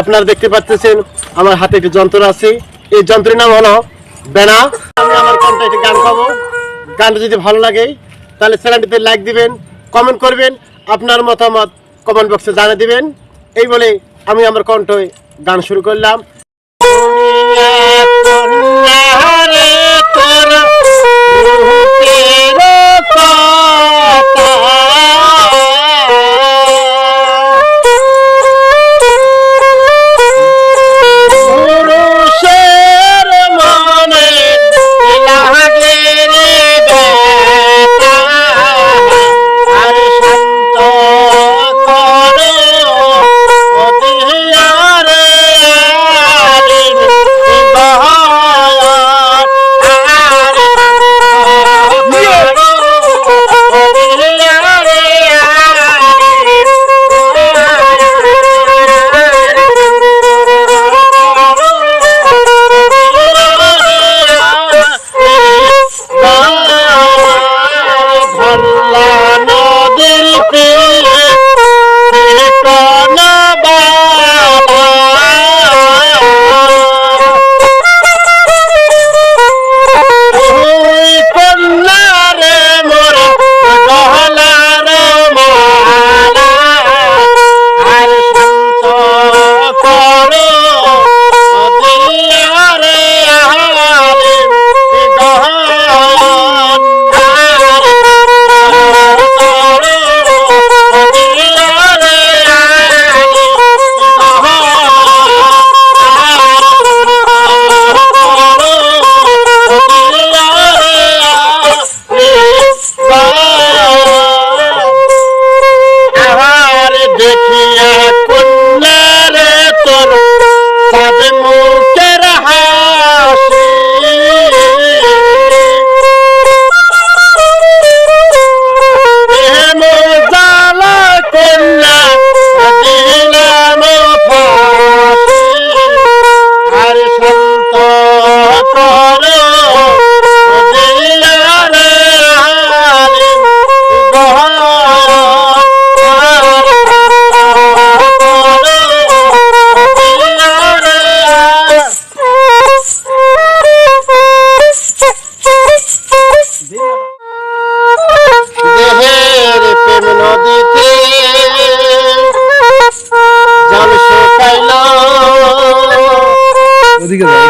আপনারা দেখতে পাচ্ছেন, আমার হাতে একটি যন্ত্র আছে। এই যন্ত্রের নাম হলো বেনা। আমি আমার কণ্ঠে একটি গান গাবো। গানটা যদি ভালো লাগে, তাহলে চ্যানেলটিতে লাইক দিবেন, কমেন্ট করবেন, আপনার মতামত কমেন্ট বক্সে জানিয়ে দিবেন। এই বলে আমি আমার কণ্ঠে গান শুরু করলাম। দিকে যাও